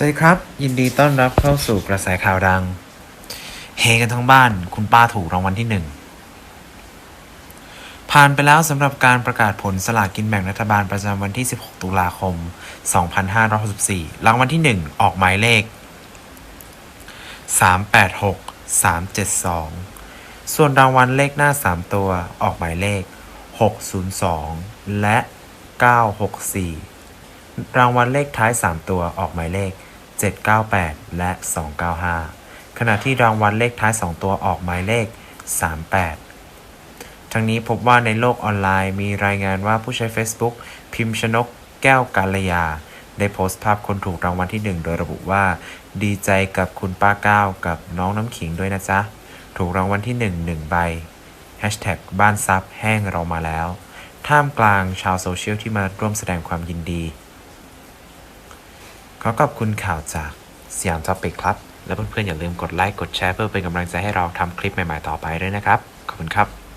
สวัสดีครับ ยินดีต้อนรับเข้าสู่กระแสข่าวดัง เฮกันทั้งบ้าน คุณป้าถูกรางวัลที่หนึ่งผ่านไปแล้วสำหรับการประกาศผลสลากกินแบ่งรัฐบาลประจำวันที่ 16 ตุลาคม 2564 รางวัลที่ 1 ออกหมายเลข 386 372 ส่วนรางวัลเลขหน้า 3 ตัวออกหมายเลข 602 และ 964 รางวัลเลขท้าย 3 ตัวออกหมายเลข 798 และ 295 ขณะที่รางวัลเลขท้าย 2 ตัวออกหมายเลข 38 ทั้งนี้พบว่าในโลกออนไลน์มีรายงานว่าผู้ใช้ Facebook พิมพ์ชนกแก้วกาลยา ได้โพสต์ภาพคนถูกรางวัลที่ 1 โดยระบุว่า ดีใจกับคุณป้าก้าวกับน้องน้ำขิงด้วยนะจ๊ะ ถูกรางวัลที่ 1 1 ใบ Hashtag บ้านซับแห้งเรามาแล้ว ท่ามกลางชาวโซเชียลที่มาร่วมแสดงความยินดี ขอขอบคุณข่าวจากสยามท็อปิกครับ และเพื่อนๆอย่าลืมกดไลค์กดแชร์เพื่อเป็นกำลังใจให้เราทำคลิปใหม่ๆต่อไปด้วยนะครับ ขอบคุณครับ